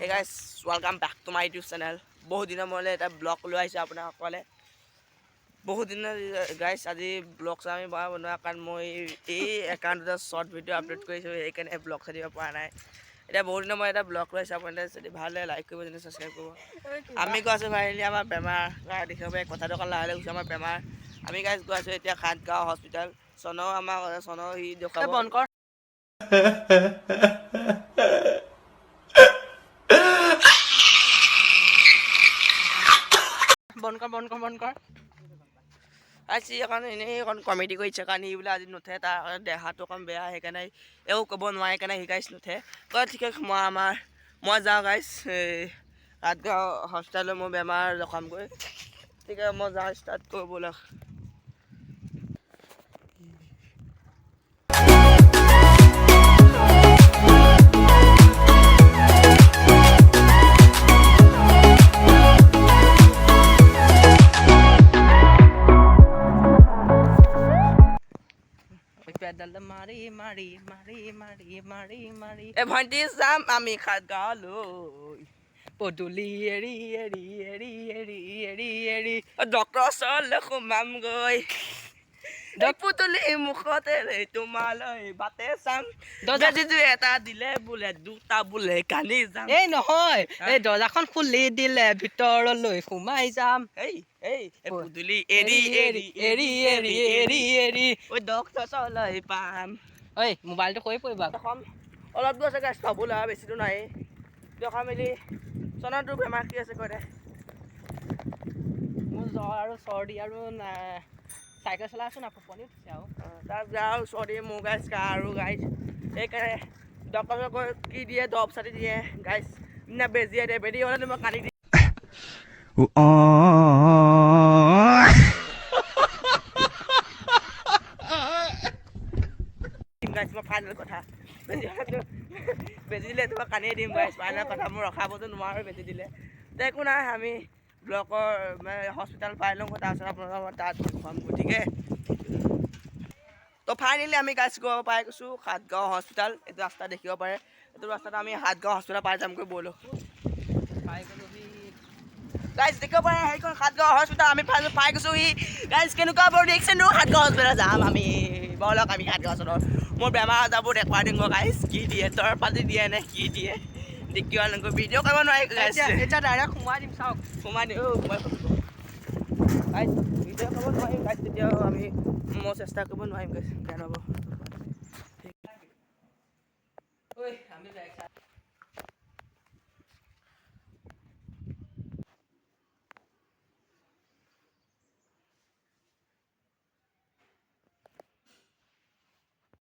Hey guys welcome back to my YouTube channel বহুত দিনৰ মূৰলৈ এটা ব্লগ লৈ আহিছোঁ আপোনাসকলে বহুত দিনৰ গাইজ আজি ব্লগ চা আমি বনাব বনোৱা কাৰণ মই এই একাউণ্টতে শ্বৰ্ট ভিডিঅ' আপলোড কৰিছোঁ সেইকাৰণে ব্লগ চাই দিব পৰা নাই। এতিয়া বহুত দিনৰ মই এটা ব্লগ লৈ আহিছোঁ আপোনালোকে যদি ভালো লাগে লাইক কৰিব যদি ছাবস্ক্ৰাইব কৰিব। আমি গৈ আছোঁ ফাইনেলি আমাৰ বেমাৰ দেখিব পাৰে কথাটো অকণ লাহে লাহে গৈছে আমাৰ বেমাৰ। আমি গাইজ গৈ আছোঁ এতিয়া সাতগাঁও হস্পিটেল চনও আমাৰ চনও সি দেখুৱাব বন্ধ কৰ বন্ধ কৰ বন্ধ কৰ। আজি অকণ এনেই অকণ কমেডি কৰিছে কাৰণ সি বোলে আজি নুঠে তাৰ দেহাটো অকণ বেয়া সেইকাৰণে একো ক'ব নোৱাৰে সি গাইছ নুঠে। কয় ঠিক মই আমাৰ মই যাওঁ গাইছ এই সাতগাঁও হস্পিটেললৈ মোৰ বেমাৰ দেখামগৈ ঠিক মই যাওঁ ষ্টাৰ্ট কৰোঁ মারে মারে মারে মারে মারে মারে। এবার দিসাম আমি খাত গালো পদুলি এৰি এৰি এৰি এৰি এৰি এৰি। ডক্টৰ ওচৰলৈ সোমামগৈ। পুতলি মুখতে ৰে তোমালৈ বাটে চাম বেজীটো এটা দিলে বোলে দুটা বোলে কালি যাম এই নহয় এই দৰ্জাখন খুলি দিলে ভিতৰলৈ সোমাই যাম এই এই এই পুতলি এৰি এৰি এৰি এৰি এৰি এৰি ঐ ডক্টৰ ওচৰলৈ পাম ঐ মোবাইলটো কৰি পৰিবা এখন অলপ দূৰ আছে গাছ পাবলৈ আৰু বেছি দূৰ নাই দেখাই মেলি চনত বেমাৰ কি আছে কৈ দে মোৰ জ্বৰ আৰু চৰ্দি আৰু સાયકલ ચલાવશો ને આપણે પહોંચી જાઓ તબ જાઓ સોરી મો ગાઈસ કારો ગાઈસ એક ડોક્ટર को की दिए दॉब सारी दिए गाइस ना बेजिया रे बेटी वाला मैं काटी दी গাইছ মই ফাইনেল কথা বেজি দিলে তোমাক কান্দি দিম গাইছ ফাইনেল কথা মোৰ ৰখাবতো নোৱাৰোঁ বেজি দিলে তে একো নাই আমি ব্লকৰ মানে হস্পিটেল পাই লওঁ তাৰপিছত আপোনালোকৰ তাত দেখুৱাম গতিকে তো ফাইনেলি আমি গাইছ গৈ পাই গৈছোঁ সাতগাঁও হস্পিটেল এইটো ৰাস্তা দেখিব পাৰে এইটো ৰাস্তাত আমি সাতগাঁও হস্পিটেল পাই যামগৈ ব'লো পাই গ'লোহি গাইজ দেখিব পাৰে সেইখন সাতগাঁও হস্পিটেল আমি পাই পাই গৈছোঁ সি গাইজ কেনেকুৱা বৰ দেখিছেনো সাতগাঁও হস্পিটেল যাম আমি ব'লক আমি সাতগাঁও হস্পিটেল মোৰ বেমাৰ আজাৰবোৰ দেখুৱাই দিম গাইজ কি দিয়ে দৰৱ পাতি দিয়ে নে কি দিয়ে Nikiwa lang ko video kay Manoy guys. Echa dara kumadim sa. Kumani oh. Guys, video ka mo ay guys video kami mo sa sta ka mo ay guys. Kano ba? Uy, kami guys.